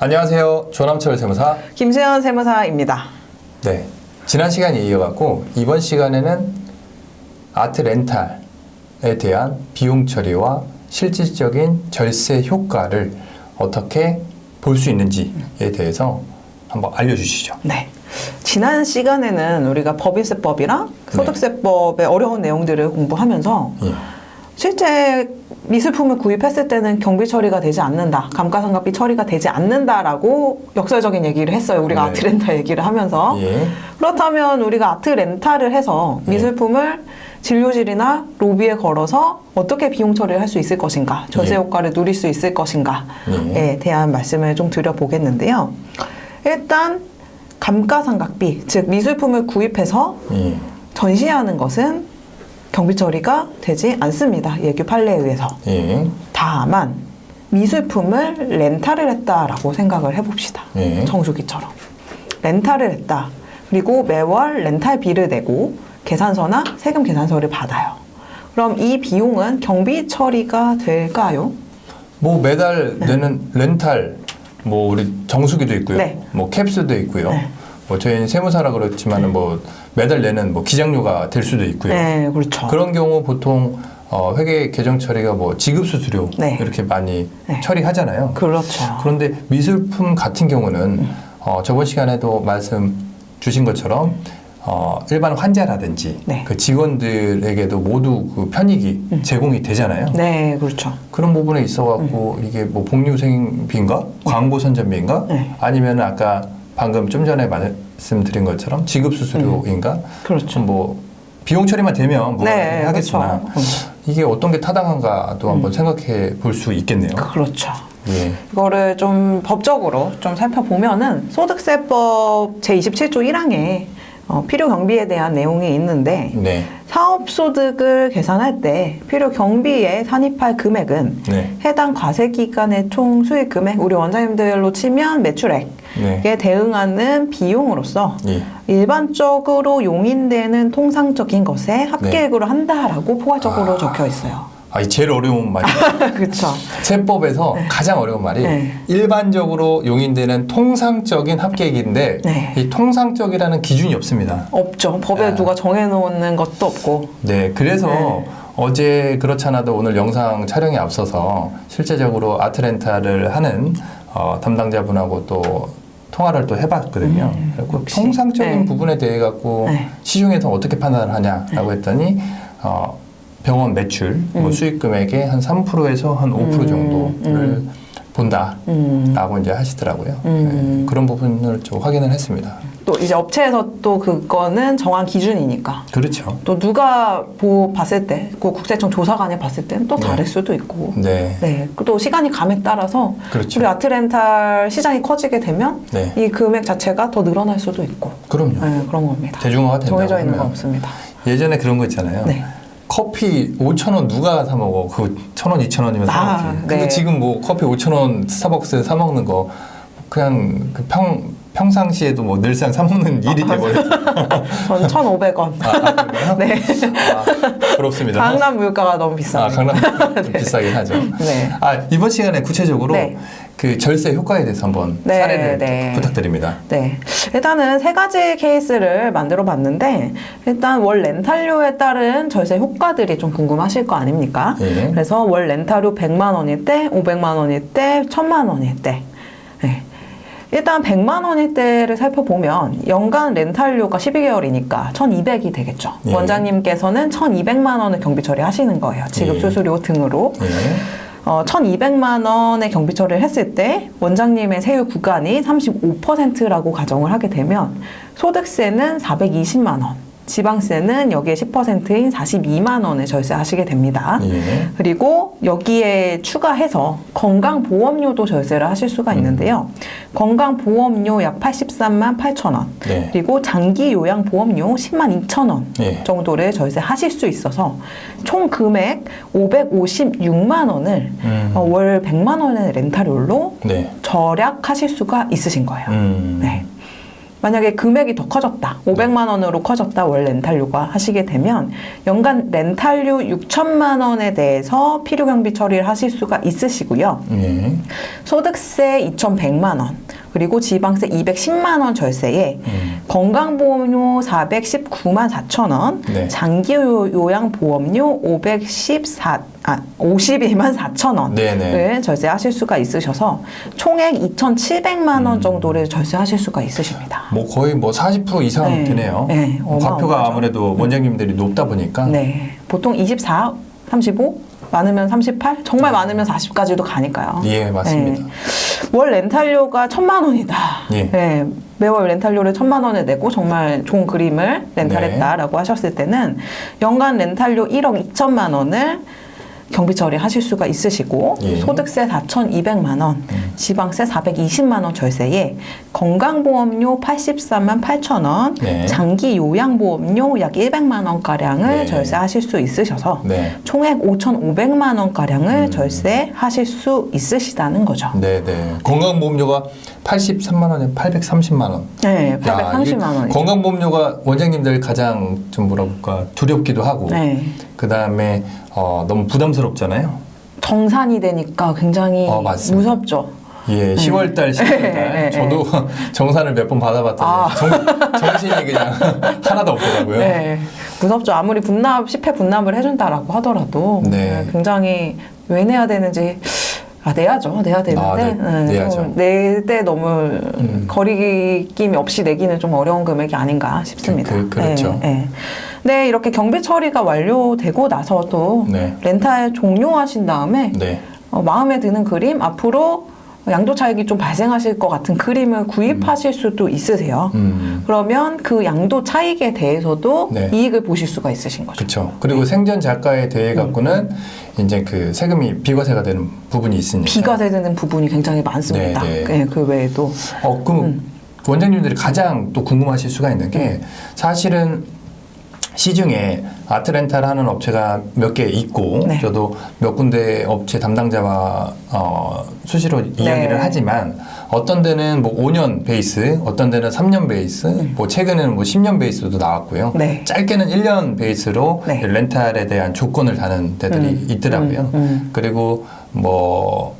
안녕하세요. 조남철 세무사. 김세현 세무사입니다. 네. 지난 시간에 이어갖고 이번 시간에는 아트 렌탈에 대한 비용 처리와 실질적인 절세 효과를 어떻게 볼 수 있는지에 대해서 한번 알려주시죠. 네. 지난 시간에는 우리가 법인세법이랑 소득세법의 어려운 내용들을 공부하면서 예. 실제 미술품을 구입했을 때는 경비 처리가 되지 않는다. 감가상각비 처리가 되지 않는다라고 역설적인 얘기를 했어요. 우리가 네. 아트 렌탈 얘기를 하면서. 예. 그렇다면 우리가 아트 렌탈을 해서 네. 미술품을 진료실이나 로비에 걸어서 어떻게 비용 처리를 할 수 있을 것인가, 절세 예. 효과를 누릴 수 있을 것인가에 예. 대한 말씀을 좀 드려보겠는데요. 일단 감가상각비, 즉 미술품을 구입해서 예. 전시하는 것은 경비 처리가 되지 않습니다. 예규 판례에 의해서. 예. 다만 미술품을 렌탈을 했다라고 생각을 해봅시다. 예. 정수기처럼 렌탈을 했다. 그리고 매월 렌탈비를 내고 계산서나 세금 계산서를 받아요. 그럼 이 비용은 경비 처리가 될까요? 뭐 매달 내는 렌탈, 뭐 우리 정수기도 있고요. 네. 뭐 캡스도 있고요. 네. 뭐 저희는 세무사라 그렇지만은 뭐 매달 내는 뭐 기장료가 될 수도 있고요. 네, 그렇죠. 그런 경우 보통 어, 회계 계정 처리가 뭐 지급 수수료 네. 이렇게 많이 네. 처리하잖아요. 그렇죠. 그런데 미술품 같은 경우는 어, 저번 시간에도 말씀 주신 것처럼 어, 일반 환자라든지 네. 그 직원들에게도 모두 그 편익이 제공이 되잖아요. 네, 그렇죠. 그런 부분에 있어갖고 이게 뭐 복류생비인가 광고 선전비인가 네. 아니면 아까 방금 좀 전에 말 씀드린 것처럼 지급 수수료인가 그렇죠. 뭐 비용 처리만 되면 뭐 네, 하겠지만 그렇죠. 이게 어떤 게 타당한가도 한번 생각해 볼 수 있겠네요. 그렇죠. 예. 이거를 좀 법적으로 좀 살펴보면은 소득세법 제27조 1항에 어, 필요 경비에 대한 내용이 있는데 네. 사업 소득을 계산할 때 필요 경비에 산입할 금액은 네. 해당 과세 기간의 총 수익 금액, 우리 원장님들로 치면 매출액에 네. 대응하는 비용으로서 예. 일반적으로 용인되는 통상적인 것에 합계액으로 한다라고 포괄적으로 아. 적혀 있어요. 아, 이 제일 어려운 말이에요. 그렇죠. 세법에서 가장 어려운 말이 네. 일반적으로 용인되는 통상적인 합계액인데 네. 이 통상적이라는 기준이 없습니다. 없죠. 법에 아. 누가 정해놓는 것도 없고. 네, 그래서 네. 어제 그렇잖아도 오늘 영상 촬영에 앞서서 실제적으로 아트렌탈을 하는 어, 담당자분하고 또 통화를 또 해봤거든요. 음, 그리고 역시. 통상적인 네. 부분에 대해 갖고 네. 시중에서 어떻게 판단을 하냐라고 했더니 어, 병원 매출 뭐 수익 금액의 한 3%에서 한5% 음, 정도를 음. 본다라고 음. 이제 하시더라고요. 음. 네, 그런 부분을 좀 확인을 했습니다. 또 이제 업체에서 또 그거는 정한 기준이니까. 그렇죠. 또 누가 보 봤을 때, 그 국세청 조사관이 봤을 때는 또 네. 다를 수도 있고. 네, 네. 또 시간이 감에 따라서 그렇죠. 우리 아트렌탈 시장이 커지게 되면 네, 이 금액 자체가 더 늘어날 수도 있고. 그럼요. 네, 그런 겁니다. 대중화가 된다고 정해져 있는 건 하면 없습니다. 예전에 그런 거 있잖아요. 네. 커피 5천 원 누가 사 먹어? 그천 원, 이천 원이면 사 아, 먹지. 근데 네. 지금 뭐 커피 5천 원 스타벅스에 사 먹는 거 그냥 그 평 평상시에도 뭐 늘상 사 먹는 일이 돼버려. 전 1,500원. 아, 아? 네. 아, 부럽습니다. 강남 물가가 너무 비싸요. 아, 강남 좀 비싸긴 하죠. 네. 아 이번 시간에 구체적으로 네. 그 절세 효과에 대해서 한번 네, 사례를 네. 부탁드립니다. 네. 일단은 세 가지 케이스를 만들어 봤는데, 일단 월 렌탈료에 따른 절세 효과들이 좀 궁금하실 거 아닙니까? 예. 그래서 월 렌탈료 100만 원일 때, 500만 원일 때, 1000만 원일 때. 네. 일단 100만 원일 때를 살펴보면 연간 렌탈료가 12개월이니까 1200이 되겠죠. 예. 원장님께서는 1200만 원을 경비 처리하시는 거예요. 지급 예. 수수료 등으로. 예. 어, 1,200만 원의 경비 처리를 했을 때 원장님의 세율 구간이 35%라고 가정을 하게 되면 소득세는 420만 원, 지방세는 여기에 10%인 42만 원을 절세하시게 됩니다. 예. 그리고 여기에 추가해서 건강보험료도 절세를 하실 수가 있는데요. 건강보험료 약 83만 8천 원, 네. 그리고 장기 요양 보험료 10만 2천 원 예. 정도를 절세하실 수 있어서 총 금액 556만 원을 음. 어, 월 100만 원의 렌탈료로 네. 절약하실 수가 있으신 거예요. 음. 네. 만약에 금액이 더 커졌다, 500만 원으로 커졌다, 월 렌탈료가 하시게 되면 연간 렌탈료 6천만 원에 대해서 필요 경비 처리를 하실 수가 있으시고요. 예. 소득세 2,100만 원, 그리고 지방세 210만 원 절세에 음. 건강보험료 419만 4천 원, 네. 장기 요양보험료 514, 아, 52만 4천 원을 네네. 절세하실 수가 있으셔서 총액 2,700만 음. 원 정도를 절세하실 수가 있으십니다. 뭐 거의 뭐 40% 이상 네. 되네요. 네, 과표가 어마어마하죠. 아무래도 원장님들이 높다 보니까. 네. 보통 24, 35, 많으면 38, 정말 많으면 40까지도 가니까요. 예, 맞습니다. 네. 월 렌탈료가 천만 원이다. 예. 네. 매월 렌탈료를 천만 원을 내고 정말 좋은 그림을 렌탈했다라고 네. 하셨을 때는 연간 렌탈료 1억 2천만 원을 경비 처리하실 수가 있으시고 예. 음. 소득세 4,200만 원, 지방세 420만 원 절세에 건강보험료 84만 8천 원, 네. 장기 요양보험료 약 100만 원 가량을 네. 절세하실 수 있으셔서 네. 총액 5,500만 원 가량을 음. 절세하실 수 있으시다는 거죠. 네, 네. 건강보험료가 83만 원에 830만 원. 네, 야, 830만 이게 원. 건강보험료가 원장님들 가장 좀 뭐라 볼까 두렵기도 하고 네. 그 다음에 어, 너무 부담스럽잖아요. 정산이 되니까 굉장히 어. 무섭죠. 예, 10월달, 11월달 네, 저도 정산을 몇 번 받아봤더니 아. 정, 정신이 그냥 하나도 없더라고요. 네. 무섭죠. 아무리 분납, 10회 분납을 해준다라고 하더라도 네. 네, 굉장히 왜 내야 되는지 아, 내야죠. 내야 되는데 아, 네, 내야죠. 낼때 너무 음. 거리낌이 없이 내기는 좀 어려운 금액이 아닌가 싶습니다. 그- 그 렇죠. 네, 네. 네, 이렇게 경비 처리가 완료되고 나서도 네. 렌탈 종료하신 다음에 네. 어, 마음에 드는 그림 앞으로 양도 차익이 좀 발생하실 것 같은 그림을 구입하실 수도 있으세요. 음. 그러면 그 양도 차익에 대해서도 네. 이익을 보실 수가 있으신 거죠. 그렇죠. 그리고 생전 자가에 대해 갖고는 이제 그 세금이 비과세가 되는 부분이 있으니까. 비과세 되는 부분이 굉장히 많습니다. 네, 네, 네. 그 외에도 어, 그럼 음. 원장님들이 가장 또 궁금하실 수가 있는 게 사실은 시중에 아트렌탈 하는 업체가 몇 개 있고 네. 저도 몇 군데 업체 담당자와 어, 수시로 네. 이야기를 하지만 어떤 데는 뭐 5년 베이스, 어떤 데는 3년 베이스, 뭐 최근에는 뭐 10년 베이스도 나왔고요. 음. 네. 짧게는 1년 베이스로 네. 렌탈에 대한 조건을 다는 데들이 음, 있더라고요. 음, 음. 그리고 뭐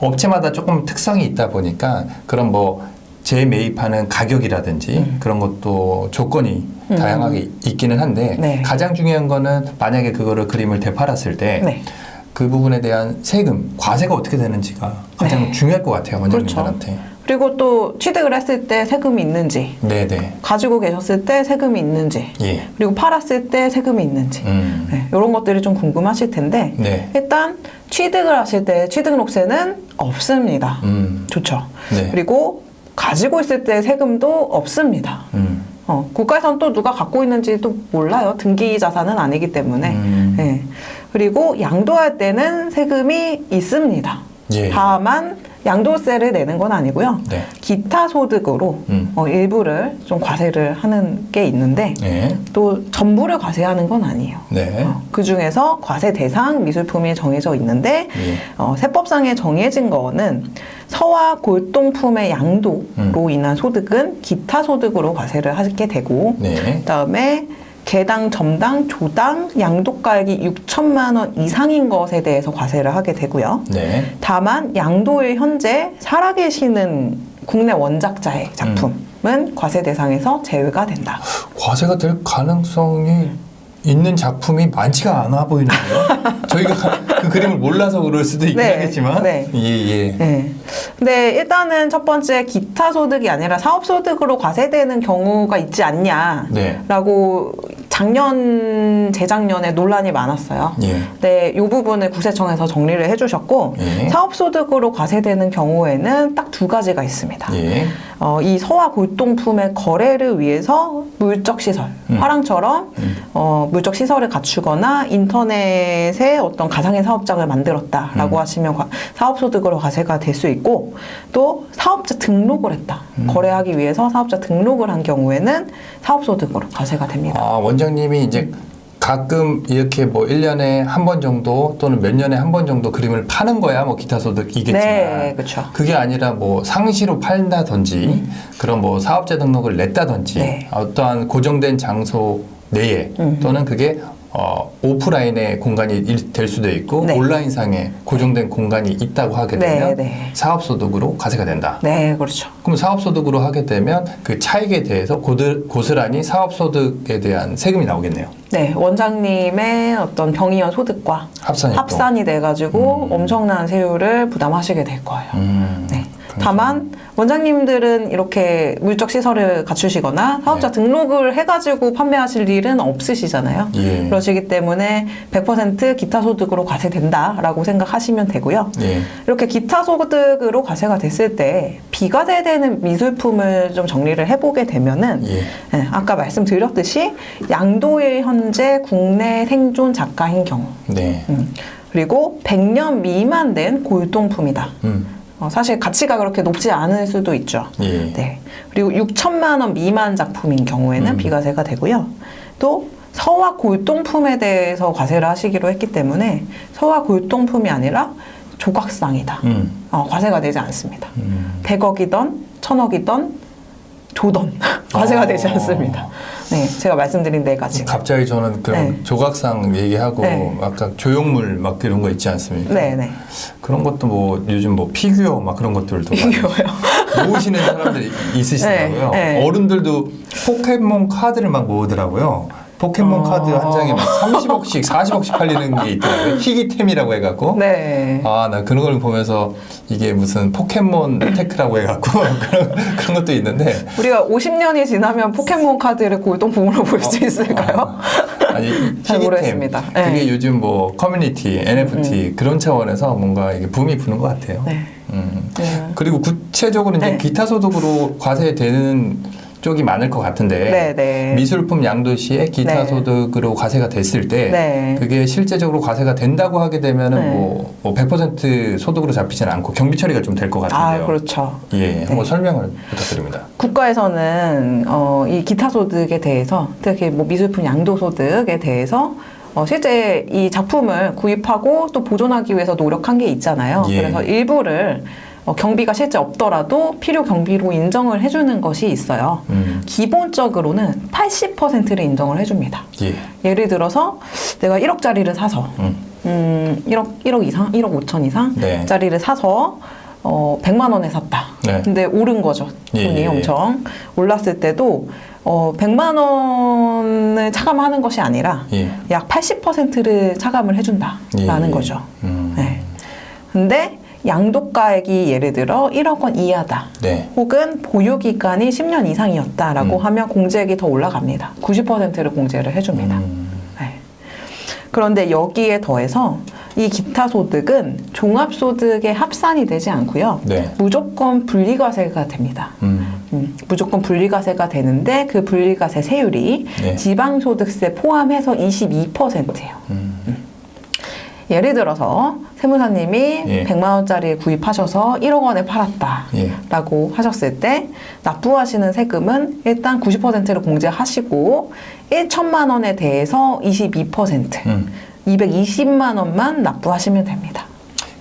업체마다 조금 특성이 있다 보니까 그런 뭐 재매입하는 가격이라든지 그런 것도 조건이 음. 다양하게 있기는 한데 네. 가장 중요한 거는 만약에 그거를 그림을 되팔았을 때 네. 그 부분에 대한 세금, 과세가 어떻게 되는지가 가장 네. 중요할 것 같아요, 그렇죠. 원장님들한테. 그리고 또 취득을 했을 때 세금이 있는지 네네. 가지고 계셨을 때 세금이 있는지 예. 그리고 팔았을 때 세금이 있는지 음. 네, 이런 것들이 좀 궁금하실 텐데 네. 일단 취득을 하실 때 취득록세는 없습니다. 음. 좋죠. 네. 그리고 가지고 있을 때 세금도 없습니다. 음. 어, 국가에선 또 누가 갖고 있는지도 몰라요. 등기 자산은 아니기 때문에. 음. 네. 그리고 양도할 때는 세금이 있습니다. 예. 다만 양도세를 내는 건 아니고요. 네. 기타 소득으로 음. 어, 일부를 좀 과세를 하는 게 있는데 네. 또 전부를 과세하는 건 아니에요. 네. 어, 그 중에서 과세 대상 미술품이 정해져 있는데 예. 어, 세법상에 정해진 거는 서와 골동품의 양도로 음. 인한 소득은 기타 소득으로 과세를 하게 되고 네. 그다음에 개당, 점당, 조당 양도가액이 6천만 원 이상인 것에 대해서 과세를 하게 되고요. 네. 다만 양도일 현재 살아계시는 국내 원작자의 작품은 과세 대상에서 제외가 된다. 과세가 될 가능성이 있는 작품이 많지가 않아 보이는데요. 저희가 그 그림을 몰라서 그럴 수도 있긴 네, 하겠지만. 네. 예, 예. 네. 근데 일단은 첫 번째 기타 소득이 아니라 사업 소득으로 과세되는 경우가 있지 않냐. 네. 라고 작년, 재작년에 논란이 많았어요. 예. 네, 이 부분을 구세청에서 정리를 해주셨고, 예. 사업 소득으로 과세되는 경우에는 딱 두 가지가 있습니다. 예. 어, 이 서화 골동품의 거래를 위해서 물적 시설, 음. 화랑처럼 음. 어, 물적 시설을 갖추거나 인터넷에 어떤 가상의 사업장을 만들었다라고 음. 하시면 과- 사업소득으로 과세가 될 수 있고 또 사업자 등록을 했다. 음. 거래하기 위해서 사업자 등록을 한 경우에는 사업소득으로 과세가 됩니다. 아, 원장님이 이제 가끔 이렇게 뭐 1년에 한 번 정도 또는 몇 년에 한 번 정도 그림을 파는 거야 뭐 기타 소득이겠지만 네, 그렇죠. 그게 아니라 뭐 상시로 판다든지 그런 뭐 사업자 등록을 냈다든지 네. 어떠한 고정된 장소 내에 음. 또는 그게 어, 오프라인의 공간이 일- 될 수도 있고 네. 온라인상에 고정된 공간이 있다고 하게 네, 되면 네. 사업소득으로 과세가 된다. 네, 그렇죠. 그럼 사업소득으로 하게 되면 그 차익에 대해서 고들, 고스란히 사업소득에 대한 세금이 나오겠네요. 네, 원장님의 어떤 병이연 소득과 합산이 또. 합산이 돼가지고 엄청난 세율을 부담하시게 될 거예요. 음, 네. 다만 원장님들은 이렇게 물적 시설을 갖추시거나 사업자 네. 등록을 해가지고 판매하실 일은 없으시잖아요. 예. 그러시기 때문에 100% 기타 소득으로 과세된다라고 생각하시면 되고요. 예. 이렇게 기타 소득으로 과세가 됐을 때 비과세되는 미술품을 좀 정리를 해보게 되면은 예. 네, 아까 말씀드렸듯이 양도일 현재 국내 생존 작가인 경우 네. 음, 그리고 100년 미만 된 고유통품이다. 음. 어, 사실 가치가 그렇게 높지 않을 수도 있죠. 예. 네. 그리고 6천만 원 미만 작품인 경우에는 음. 비과세가 되고요. 또 서화 고유통품에 대해서 과세를 하시기로 했기 때문에 서화 고유통품이 아니라 조각상이다. 음. 어, 과세가 되지 않습니다. 음. 100억이던 1000억이던 조던 과세가 어. 되지 않습니다. 네, 제가 말씀드린 네 가지. 갑자기 저는 그런 네. 조각상 얘기하고 네. 아까 조형물 막 이런 거 있지 않습니까? 네, 네. 그런 것도 뭐 요즘 뭐 피규어 막 그런 것들도 이거요. 모으시는 사람들이 있으시더라고요. 네, 네. 어른들도 포켓몬 카드를 막 모으더라고요. 포켓몬 어. 카드 한 장에 막 30억씩, 40억씩 팔리는 게 있더라고요. 희귀템이라고 해갖고. 네. 아, 나 그런 걸 보면서 이게 무슨 포켓몬 테크라고 해갖고 그런, 그런 것도 있는데. 우리가 50년이 지나면 포켓몬 카드를 골동품으로 볼 수 있을까요? 아니, 잘 희귀템. 모르겠습니다. 그게 네. 음, 요즘 뭐 커뮤니티, NFT 그런 차원에서 뭔가 이게 붐이 부는 것 같아요. 네. 음. 네. 그리고 구체적으로 이제 네. 기타 소득으로 과세되는 쪽이 많을 것 같은데 네, 네. 미술품 양도 시에 기타 네. 소득으로 과세가 됐을 때 네. 그게 실제적으로 과세가 된다고 하게 되면은 네. 뭐, 뭐100% 소득으로 잡히지는 않고 경비 처리가 좀 될것 아, 같은데요. 그렇죠. 예, 한번 설명을 부탁드립니다. 국가에서는 어, 이 기타 소득에 대해서 특히 뭐 미술품 양도 소득에 대해서 어, 실제 이 작품을 구입하고 또 보존하기 위해서 노력한 게 있잖아요. 예. 그래서 일부를 어, 경비가 실제 없더라도 필요 경비로 인정을 해주는 것이 있어요. 음, 기본적으로는 80%를 인정을 해줍니다. 예, 예를 들어서 내가 1억짜리를 사서 음, 음, 1억, 1억 이상, 1억 5천 이상 네. 짜리를 사서 어, 100만 원에 샀다. 네. 근데 오른 거죠. 예, 돈이 예, 예. 엄청 올랐을 때도 어, 100만 원을 차감하는 것이 아니라 예, 약 80%를 차감을 해준다라는 예, 거죠. 음, 네. 근데 양도가액이 예를 들어 1억 원 이하다. 네, 혹은 보유 기간이 10년 이상이었다라고 음. 하면 공제액이 더 올라갑니다. 90%를 공제를 해줍니다. 음, 네. 그런데 여기에 더해서 이 기타 소득은 종합 소득에 합산이 되지 않고요. 네, 무조건 분리과세가 됩니다. 음, 음, 무조건 분리과세가 되는데 그 분리과세 세율이 네. 지방소득세 포함해서 22%예요. 음, 예를 들어서 세무사님이 예. 100만 원짜리 구입하셔서 1억 원에 팔았다. 예, 라고 하셨을 때 납부하시는 세금은 일단 90%를 공제하시고 1천만 원에 대해서 22% 음. 220만 원만 납부하시면 됩니다.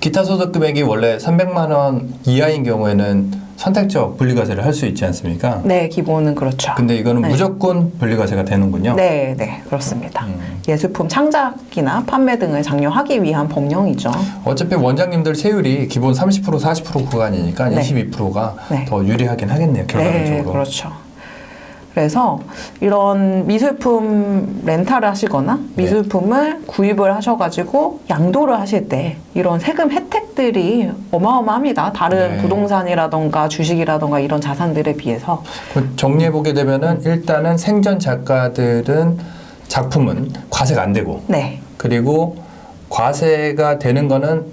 기타 소득 금액이 원래 300만 원 이하인 경우에는 선택적 분리과세를 할 수 있지 않습니까? 네, 기본은 그렇죠. 근데 이거는 네. 무조건 분리과세가 되는군요. 네, 네, 그렇습니다. 음. 예술품 창작이나 판매 등을 장려하기 위한 법령이죠. 어차피 원장님들 세율이 기본 30% 40% 구간이니까 네. 22%가 네. 더 유리하긴 하겠네요. 결과적으로. 네, 그렇죠. 그래서 이런 미술품 렌탈을 하시거나 네. 미술품을 구입을 하셔가지고 양도를 하실 때 이런 세금 혜택들이 어마어마합니다. 다른 네. 부동산이라던가 주식이라던가 이런 자산들에 비해서. 그 정리해 보게 되면은 일단은 생전 작가들은 작품은 과세가 안 되고 네. 그리고 과세가 되는 거는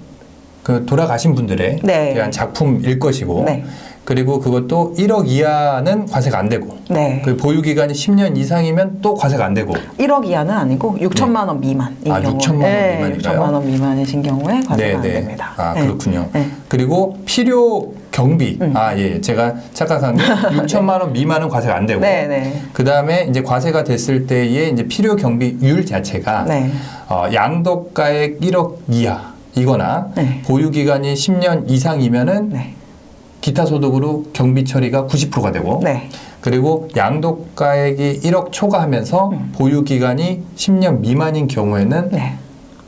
그 돌아가신 분들에 네. 대한 작품일 것이고 네. 그리고 그것도 1억 이하는 과세가 안 되고 네. 그 보유 기간이 10년 이상이면 또 과세가 안 되고 1억 이하는 아니고 6천만 원 미만인 아, 경우에 6천만 원 네, 미만인가요? 6천만 원 미만이신 경우에 과세가 안 됩니다. 아 네. 그렇군요. 네. 그리고 필요 경비. 음. 아 예, 제가 착각한 게 6천만 원 미만은 과세가 안 되고. 네, 네. 그 다음에 이제 과세가 됐을 때의 이제 필요 경비율 자체가 네. 어, 양도가액 1억 이하 이거나 네. 보유 기간이 10년 이상이면은 네. 기타 소득으로 경비 처리가 90%가 되고 네. 그리고 양도가액이 1억 초과하면서 보유 기간이 10년 미만인 경우에는 네.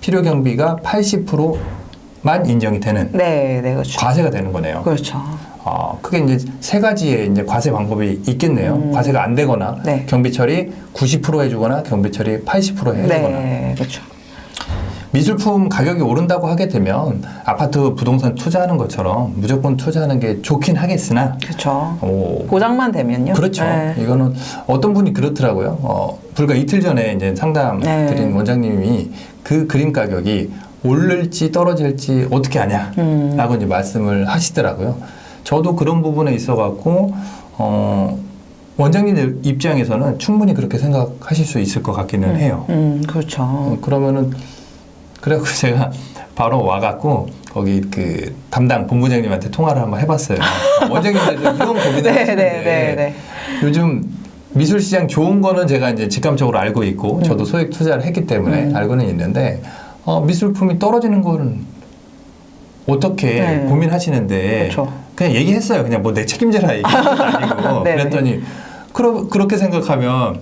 필요 경비가 80%만 인정이 되는 네, 네, 그렇죠. 과세가 되는 거네요. 그렇죠. 어, 그게 이제 세 가지의 이제 과세 방법이 있겠네요. 음. 과세가 안 되거나 네. 경비 처리 90% 해주거나 경비 처리 80% 해주거나 네, 그렇죠. 미술품 가격이 오른다고 하게 되면 아파트 부동산 투자하는 것처럼 무조건 투자하는 게 좋긴 하겠으나 그렇죠. 오, 보장만 되면요. 그렇죠. 네. 이거는 어떤 분이 그렇더라고요. 어, 불과 이틀 전에 이제 상담 네. 드린 원장님이 그 그림 가격이 오를지 떨어질지 어떻게 아냐? 음. 라고 이제 말씀을 하시더라고요. 저도 그런 부분에 있어 갖고, 어, 원장님 입장에서는 충분히 그렇게 생각하실 수 있을 것 같기는 해요. 음, 그렇죠. 어, 그러면은, 그래갖고 제가 바로 와갖고, 거기 그 담당 본부장님한테 통화를 한번 해봤어요. 원장님들도 이런 고민을 네, 하시는데 네, 네, 네. 요즘 미술 시장 좋은 거는 제가 이제 직감적으로 알고 있고 저도 소액 투자를 했기 때문에 음. 알고는 있는데 어, 미술품이 떨어지는 거는 어떻게 네. 고민하시는데 그렇죠. 그냥 얘기했어요. 그냥 뭐 내 책임져라 얘기한 건 아니고 네네. 그랬더니 그러, 그렇게 생각하면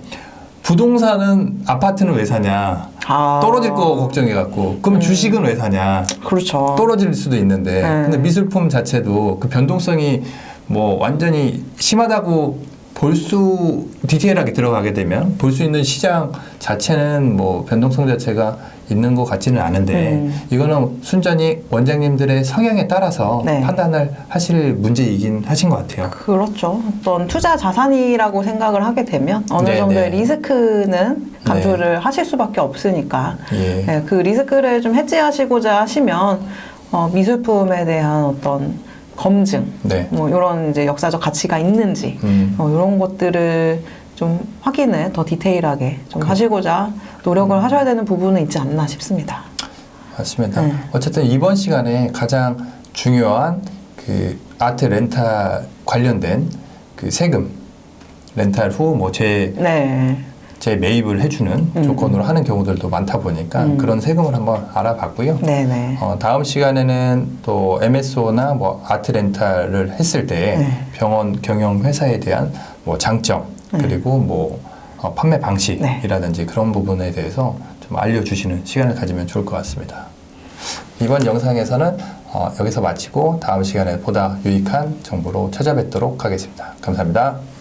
부동산은 아파트는 왜 사냐 아. 떨어질 거 걱정해 갖고 그럼 주식은 왜 사냐 그렇죠. 떨어질 수도 있는데 네. 근데 미술품 자체도 그 변동성이 뭐 완전히 심하다고 볼 수 디테일하게 들어가게 되면 볼 수 있는 시장 자체는 뭐 변동성 자체가 있는 것 같지는 않은데 음. 이거는 순전히 원장님들의 성향에 따라서 네. 판단을 하실 문제이긴 하신 것 같아요. 그렇죠. 어떤 투자 자산이라고 생각을 하게 되면 어느 네, 정도의 네. 리스크는 감수를 하실 수밖에 없으니까 예. 네, 그 리스크를 좀 해지하시고자 하시면 어, 미술품에 대한 어떤 검증, 네. 뭐 이런 이제 역사적 가치가 있는지 음. 어, 이런 것들을 좀 확인을 더 디테일하게 좀 그- 하시고자 노력을 하셔야 되는 부분은 있지 않나 싶습니다. 맞습니다. 네. 어쨌든 이번 시간에 가장 중요한 그 아트 렌탈 관련된 그 세금 렌탈 후 뭐제 네, 제 매입을 해주는 음. 조건으로 하는 경우들도 많다 보니까 음. 그런 세금을 한번 알아봤고요. 네, 네. 어, 다음 시간에는 또 MSO나 뭐 아트 렌탈을 했을 때 네. 병원 경영 회사에 대한 뭐 장점 네. 그리고 뭐 어, 판매 방식이라든지 그런 부분에 대해서 좀 알려주시는 시간을 가지면 좋을 것 같습니다. 이번 영상에서는 어, 여기서 마치고 다음 시간에 보다 유익한 정보로 찾아뵙도록 하겠습니다. 감사합니다.